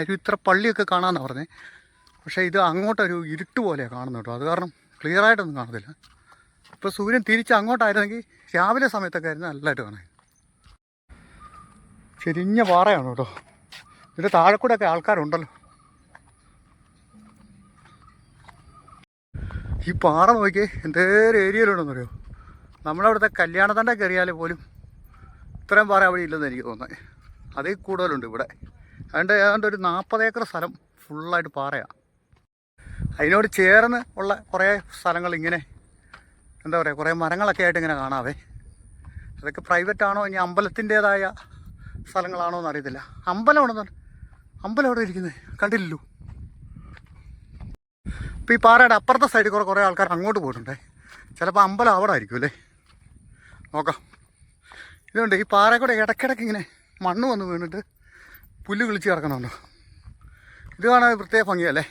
അരുവിത്ര പള്ളിയൊക്കെ കാണാമെന്നാണ് പറഞ്ഞത് പക്ഷേ ഇത് അങ്ങോട്ടൊരു ഇരുട്ട് പോലെയാണ് കാണുന്നത് കേട്ടോ അത് കാരണം ക്ലിയറായിട്ടൊന്നും കാണത്തില്ല. ഇപ്പോൾ സൂര്യൻ തിരിച്ച് അങ്ങോട്ടായിരുന്നെങ്കിൽ രാവിലെ സമയത്തൊക്കെ ആയിരുന്നു നല്ലതായിട്ട് കാണാൻ ചെരിഞ്ഞ പാറയാണ് കേട്ടോ ഇതിന്റെ താഴെ കൂടെ ഒക്കെ ആൾക്കാരുണ്ടല്ലോ. ഈ പാറ നോക്കിയേ എന്തേരം ഏരിയയിലുണ്ടെന്നറിയോ നമ്മളവിടുത്തെ കല്യാണത്തണ്ട കയറിയാൽ പോലും ഇത്രയും പാറ അവിടെ ഇല്ലെന്ന് എനിക്ക് തോന്നുന്നത് അതിൽ കൂടുതലുണ്ട് ഇവിടെ. അതുകൊണ്ട് ഏതാണ്ട് ഒരു നാൽപ്പത് ഏക്കർ സ്ഥലം ഫുള്ളായിട്ട് പാറയാണ് അതിനോട് ചേർന്ന് ഉള്ള കുറേ സ്ഥലങ്ങൾ ഇങ്ങനെ എന്താ പറയുക കുറേ മരങ്ങളൊക്കെ ആയിട്ട് ഇങ്ങനെ കാണാവേ. അതൊക്കെ പ്രൈവറ്റ് ആണോ ഇനി അമ്പലത്തിന്റേതായ സ്ഥലങ്ങളാണോ എന്ന് അറിയത്തില്ല അമ്പലം ഉണ്ടെന്ന് അമ്പലം അവിടെ ഇരിക്കുന്നത് കണ്ടില്ലല്ലോ. ഇപ്പോൾ ഈ പാറയുടെ അപ്പുറത്തെ സൈഡിൽ കുറേ കുറേ ആൾക്കാർ അങ്ങോട്ട് പോയിട്ടുണ്ടേ. ചിലപ്പോൾ അമ്പലം അവിടെ ആയിരിക്കും അല്ലേ? നോക്കാം. ഇതുകൊണ്ട് ഈ പാറ കൂടെ ഇടയ്ക്കിടയ്ക്ക് ഇങ്ങനെ മണ്ണ് വന്ന് വീണിട്ട് പുല്ല് കിളിച്ച് കിടക്കണമല്ലോ ഇത് കാണാൻ പ്രത്യേക ഭംഗിയല്ലേ?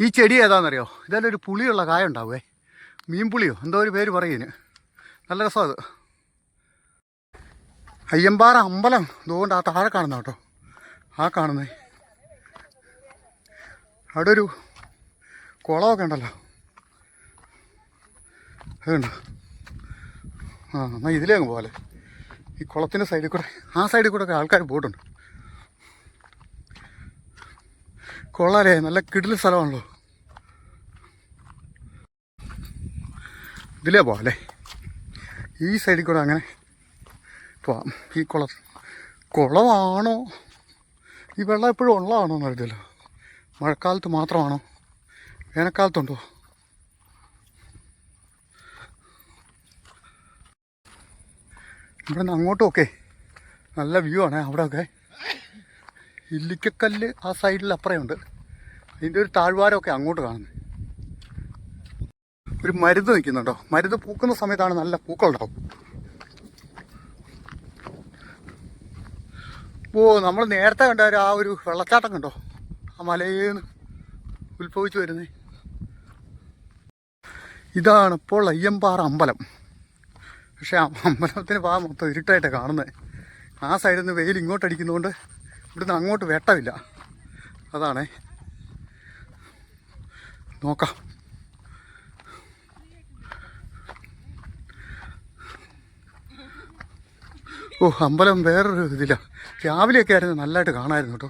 ഈ ചെടി ഏതാണെന്നറിയോ? ഇതെല്ലാം ഒരു പുളിയുള്ള കായ ഉണ്ടാവുമേ മീൻപുളിയോ? എന്തോ ഒരു പേര് പറയുന്നു നല്ല രസം അത്. അയ്യമ്പാറ അമ്പലം. ഇതുകൊണ്ട് ആ താഴെ കാണുന്ന കേട്ടോ. ആ കാണുന്നേ. അവിടെ ഒരു കുളമൊക്കെ ഉണ്ടല്ലോ. അതുണ്ടോ ആ എന്നാൽ ഇതിലേ അങ്ങ് പോലെ ഈ കുളത്തിന്റെ സൈഡിൽ കൂടെ ആ സൈഡിൽ കൂടെ ഒക്കെ ആൾക്കാർ പോയിട്ടുണ്ട്. കൊള്ളാലേ നല്ല കിടിൽ സ്ഥലമാണല്ലോ. ഇതിലേ അല്ലേ ഈ സൈഡിൽ കൂടെ അങ്ങനെ പോവാം. ഈ കുളം കുളമാണോ? ഈ വെള്ളം എപ്പോഴും ഉള്ളതാണോ എന്ന് അറിയത്തില്ല മഴക്കാലത്ത് മാത്രമാണോ? വേനൽക്കാലത്തുണ്ടോ? ഇവിടെ നിന്ന് അങ്ങോട്ടും നല്ല വ്യൂ ആണ് അവിടെയൊക്കെ. ഇല്ലിക്കക്കല്ല് ആ സൈഡിൽ അപ്പുറമുണ്ട് അതിന്റെ ഒരു താഴ്വാരമൊക്കെ അങ്ങോട്ട് കാണുന്നത് ഒരു മരുന്ന് നിൽക്കുന്നുണ്ടോ? മരുന്ന് പൂക്കുന്ന സമയത്താണ് നല്ല പൂക്കളുണ്ടാവും. ഓ നമ്മൾ നേരത്തെ കണ്ട ആ ഒരു വെള്ളച്ചാട്ടം കണ്ടോ? ആ മലയിൽ നിന്ന് ഉത്ഭവിച്ചു വരുന്നത് ഇതാണ് ഇപ്പോൾ അയ്യമ്പാറ അമ്പലം. പക്ഷേ ആ അമ്പലത്തിന് ഭാഗം മൊത്തം ഇരുട്ടായിട്ട് കാണുന്നത് ആ സൈഡിൽ നിന്ന് വെയിൽ ഇങ്ങോട്ട് അടിക്കുന്നതുകൊണ്ട് ഇവിടുന്ന് അങ്ങോട്ട് വെട്ടമില്ല. അതാണേ. നോക്കാം. ഓ അമ്പലം വേറൊരു ഇതില്ല രാവിലെയൊക്കെ ആയിരുന്നു നല്ലതായിട്ട് കാണാമായിരുന്നു കേട്ടോ.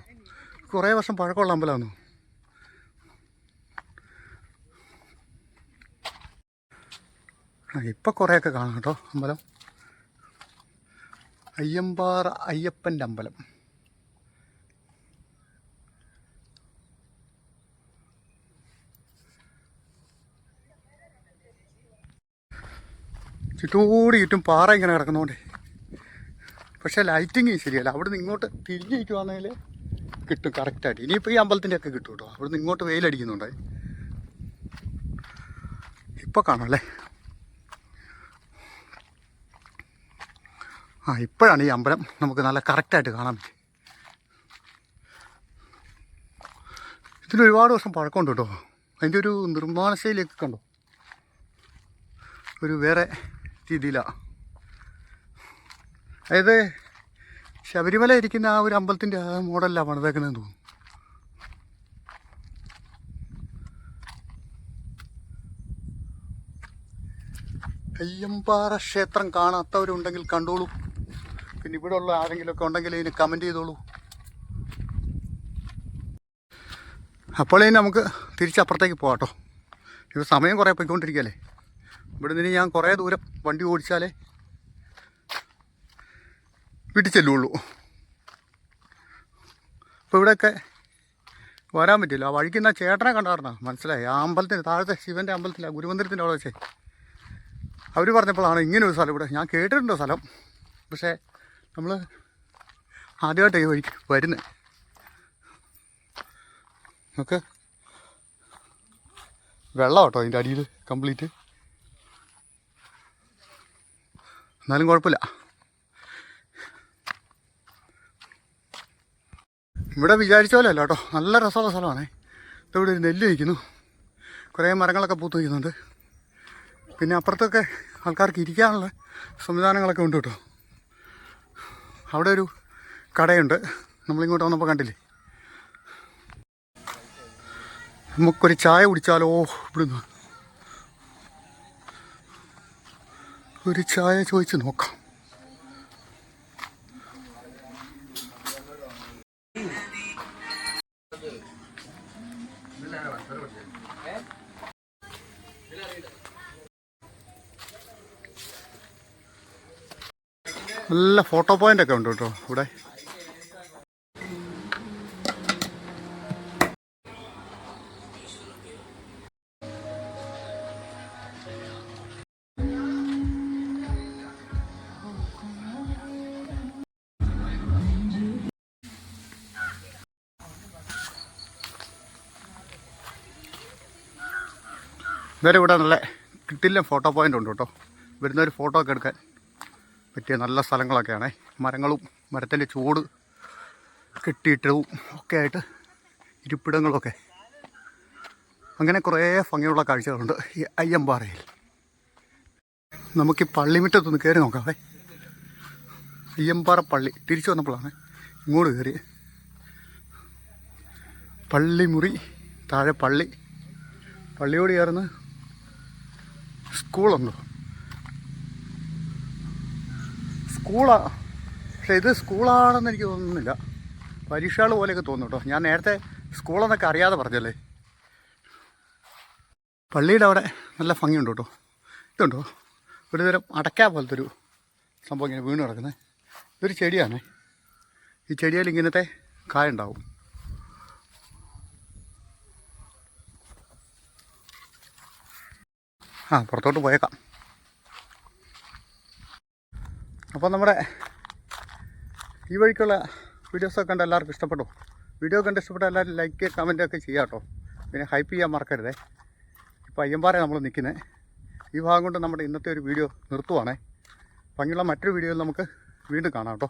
കുറേ വർഷം പഴക്കമുള്ള അമ്പലമാണ്? ഇപ്പം കുറേയൊക്കെ കാണാം കേട്ടോ അമ്പലം. അയ്യമ്പാറ അയ്യപ്പന്റെ അമ്പലം. ചുറ്റോടി ചുറ്റും പാറ ഇങ്ങനെ കിടക്കുന്നതുകൊണ്ടേ പക്ഷേ ലൈറ്റിങ് ശരിയല്ല. അവിടെ നിന്ന് ഇങ്ങോട്ട് തിരിഞ്ഞ് നിൽക്കുവാണെങ്കിൽ കിട്ടും കറക്റ്റായിട്ട് ഇനിയിപ്പോൾ ഈ അമ്പലത്തിന്റെ ഒക്കെ കിട്ടും കേട്ടോ. അവിടുന്ന് ഇങ്ങോട്ട് വെയിലടിക്കുന്നുണ്ട്. ഇപ്പോൾ കാണാം അല്ലേ? ആ ഇപ്പോഴാണ് ഈ അമ്പലം നമുക്ക് നല്ല കറക്റ്റായിട്ട് കാണാൻ പറ്റും. ഇതിന് ഒരുപാട് വർഷം പഴക്കമുണ്ട് കേട്ടോ. അതിന്റെ ഒരു നിർമ്മാണ ശൈലിയൊക്കെ കണ്ടോ? ഒരു വേറെ രീതിയിലാണ് അതായത് ശബരിമല ഇരിക്കുന്ന ആ ഒരു അമ്പലത്തിന്റെ ആ മോഡലിലാണ് പണിതേക്കുന്നതെന്ന് തോന്നുന്നു. കയ്യമ്പാറ ക്ഷേത്രം കാണാത്തവരുണ്ടെങ്കിൽ കണ്ടോളൂ. പിന്നെ ഇവിടെ ഉള്ള ആരെങ്കിലുമൊക്കെ ഉണ്ടെങ്കിൽ ഇതിന് കമന്റ് ചെയ്തോളൂ. അപ്പോൾ ഇനി നമുക്ക് തിരിച്ചപ്പുറത്തേക്ക് പോകാട്ടോ ഇപ്പോൾ സമയം കുറേ പോയിക്കൊണ്ടിരിക്കുകയല്ലേ? ഇവിടെ നിന്ന് ഞാൻ കുറേ ദൂരം വണ്ടി ഓടിച്ചാലേ വീട്ടിൽ ചെല്ലുള്ളൂ. അപ്പോൾ ഇവിടെയൊക്കെ വരാൻ പറ്റില്ല. ആ വഴിക്ക് എന്നാൽ ചേട്ടനെ കണ്ടായിരുന്ന? മനസ്സിലായി. ആ അമ്പലത്തിന് താഴത്തെ ശിവന്റെ അമ്പലത്തിലാണ് ഗുരുമന്ദിരത്തിന്റെ അവിടെ വെച്ചേ. അവർ പറഞ്ഞപ്പോഴാണ് ഇങ്ങനെ ഒരു സ്ഥലം ഇവിടെ. ഞാൻ കേട്ടിട്ടുണ്ട് സ്ഥലം. പക്ഷേ നമ്മൾ ആദ്യമായിട്ട് ഈ വഴിക്ക് വരുന്നത് നമുക്ക് വെള്ളം കേട്ടോ അതിന്റെ അടിയിൽ കംപ്ലീറ്റ്. എന്നാലും കുഴപ്പമില്ല. ഇവിടെ വിചാരിച്ച അല്ല കേട്ടോ. നല്ല രസമുള്ള സ്ഥലമാണേ. ഇവിടെ ഒരു നെല്ല് നിൽക്കുന്നു. കുറേ മരങ്ങളൊക്കെ പൂത്ത് നിൽക്കുന്നുണ്ട്. പിന്നെ അപ്പുറത്തൊക്കെ ആൾക്കാർക്ക് ഇരിക്കാനുള്ള സംവിധാനങ്ങളൊക്കെ ഉണ്ട് കേട്ടോ. അവിടെ ഒരു കടയുണ്ട്. നമ്മളിങ്ങോട്ട് വന്നപ്പോൾ കണ്ടില്ലേ? നമുക്കൊരു ചായ കുടിച്ചാലോ? ഇവിടുന്ന്. ഒരു ചായ ചോദിച്ച് നോക്കാം. നല്ല ഫോട്ടോ പോയിന്റ് ഒക്കെ ഉണ്ട് കേട്ടോ ഇവിടെ. ഇന്നലെ ഇവിടെ നല്ല കിട്ടില്ല ഫോട്ടോ പോയിന്റ് ഉണ്ട് കേട്ടോ. വരുന്നൊരു ഫോട്ടോ ഒക്കെ എടുക്കാൻ. പറ്റിയ നല്ല സ്ഥലങ്ങളൊക്കെയാണ്. മരങ്ങളും മരത്തിന്റെ ചൂട് കെട്ടിയിട്ടതും ഒക്കെ ആയിട്ട് ഇരിപ്പിടങ്ങളൊക്കെ. അങ്ങനെ കുറേ ഭംഗിയുള്ള കാഴ്ചകളുണ്ട് ഈ അയ്യമ്പാറയിൽ. നമുക്ക് ഈ പള്ളിമുറ്റത്തൊന്ന് കയറി നോക്കാവേ. അയ്യമ്പാറ പള്ളി. തിരിച്ചു വന്നപ്പോഴാണ് ഇങ്ങോട്ട് കയറി. പള്ളിമുറി താഴെ പള്ളി. പള്ളിയോട് ചേർന്ന് സ്കൂളുണ്ടോ. സ്കൂളാ. പക്ഷെ ഇത് സ്കൂളാണെന്ന് എനിക്ക് തോന്നുന്നില്ല. പരീക്ഷകൾ പോലെയൊക്കെ തോന്നും കേട്ടോ. ഞാൻ നേരത്തെ സ്കൂളെന്നൊക്കെ അറിയാതെ പറഞ്ഞല്ലേ? പള്ളിയുടെ അവിടെ നല്ല ഭംഗിയുണ്ട് കേട്ടോ. ഇതുണ്ടോ? ഒരു തരം അടയ്ക്ക പോലത്തെ ഒരു സംഭവം ഇങ്ങനെ വീണ് കിടക്കുന്നത് ഇതൊരു ചെടിയാണ്. ഈ ചെടിയിൽ ഇങ്ങനത്തെ കായുണ്ടാവും ആ പുറത്തോട്ട് പോയേക്കാം. അപ്പോൾ നമ്മുടെ ഈ വഴിക്കുള്ള വീഡിയോസൊക്കെ കണ്ട് എല്ലാവർക്കും ഇഷ്ടപ്പെട്ടു. വീഡിയോ കണ്ട് ഇഷ്ടപ്പെട്ട എല്ലാവരും ലൈക്ക് കമന്റ് ഒക്കെ ചെയ്യാം കേട്ടോ. പിന്നെ ഹൈപ്പ് ചെയ്യാൻ മറക്കരുതേ. ഇപ്പോൾ അയ്യമ്പാറേ നമ്മൾ നിൽക്കുന്നത് ഈ ഭാഗം കൊണ്ട് നമ്മുടെ ഇന്നത്തെ ഒരു വീഡിയോ നിർത്തുവാണേ. ഭംഗിയുള്ള മറ്റൊരു വീഡിയോയിൽ നമുക്ക് വീണ്ടും കാണാം കേട്ടോ.